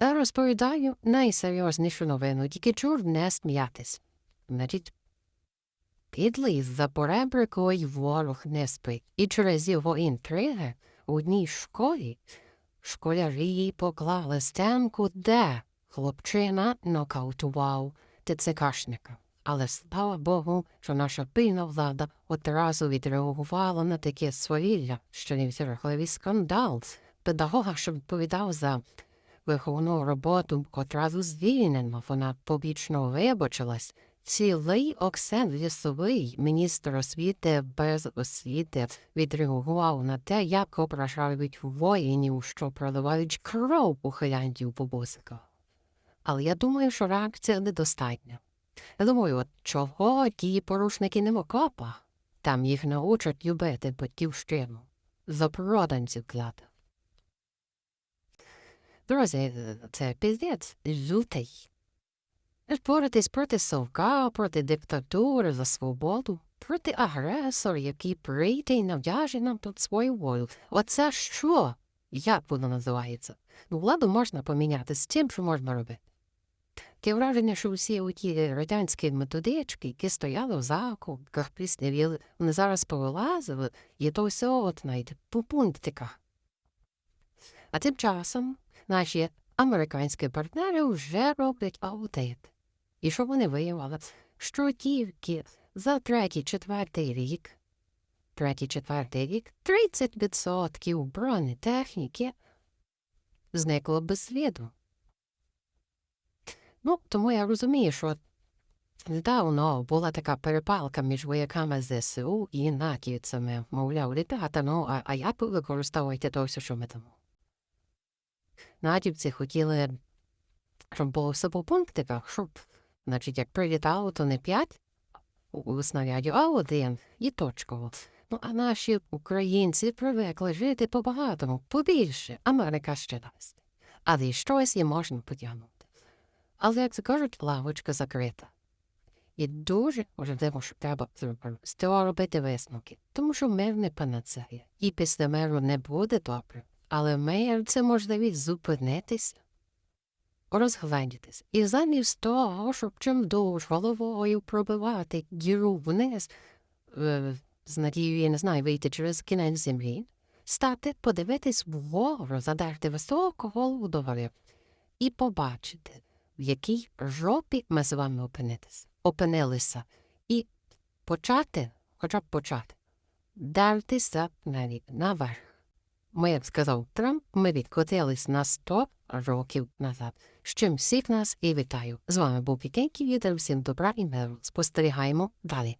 Розповідаю найсерйознішу новину, тільки чур не сміятись. Значить, підлий за поребрикою ворог не спить, і через його інтриги у одній школі школярі поклали стенку, де хлопчина нокаутував ТЦКшника. Але слава Богу, що наша пильна влада одразу відреагувала на таке свавілля, що невзирахливий скандал. Педагога, що відповідав за виховну роботу, котра звільнена, вона побічно вибачилась. Цілий Оксен Лісовий, міністр освіти без освіти, відреагував на те, як ображають воїнів, що проливають кров ухилянтів по босиках. Але я думаю, що реакція недостатня. Я думаю, от чого ті порушники не в окопах? Там їх научать любити батьківщину. За проданців клята. Друзі, це піздець лютий. Боротись проти совка, проти диктатури за свободу, проти агресора, який прийде і нав'яже нам тут свою волю. Оце що? Як воно називається? Ну, владу можна поміняти з тим, що можна робити. Таке враження, що всі оті радянські методички, які стояли в закупках, пліснявіли, вони зараз повилазили, і то все от найде по. А тим часом наші американські партнери вже роблять аудит. І що вони виявили? Що тільки за третій, четвертий рік, третій, четвертий рік, 30% бронетехніки зникло без сліду. Ну, тому я розумію, що недавно була така перепалка між вояками ЗСУ і натівцями. Мовляв, ребята, ну, а, а як ви використовуєте то що ми дамо? Натівці хотіли, щоб було все по пунктиках, щоб, значить, як прилітало, то не п'ять у снаряді, а один і точково. Ну, а наші українці привикли жити по-багатому, побільше. Америка ще дасть. Але щось і можна потягнути. Але, як кажуть, лавочка закрита. І дуже важливо, що треба з цього робити висновки, тому що мир не панацея. І після миру не буде добре. Але мир – це можливість зупинитися, розгледітись. І замість того, щоб чим довж головою пробивати діру вниз, е, з надією, я не знаю, вийти через кінець землі, стати, подивитись вгору, задерти високу голову догори і побачити, в якій жопі ми з вами опинитися, опинилися, і почати, хоча б почати, дертися наверх. Ми, як сказав Трамп, ми відкотились на 100 років назад. З всіх нас і вітаю. З вами був Пікеньків, Вітер. Всім добра і миру. Спостерігаємо далі.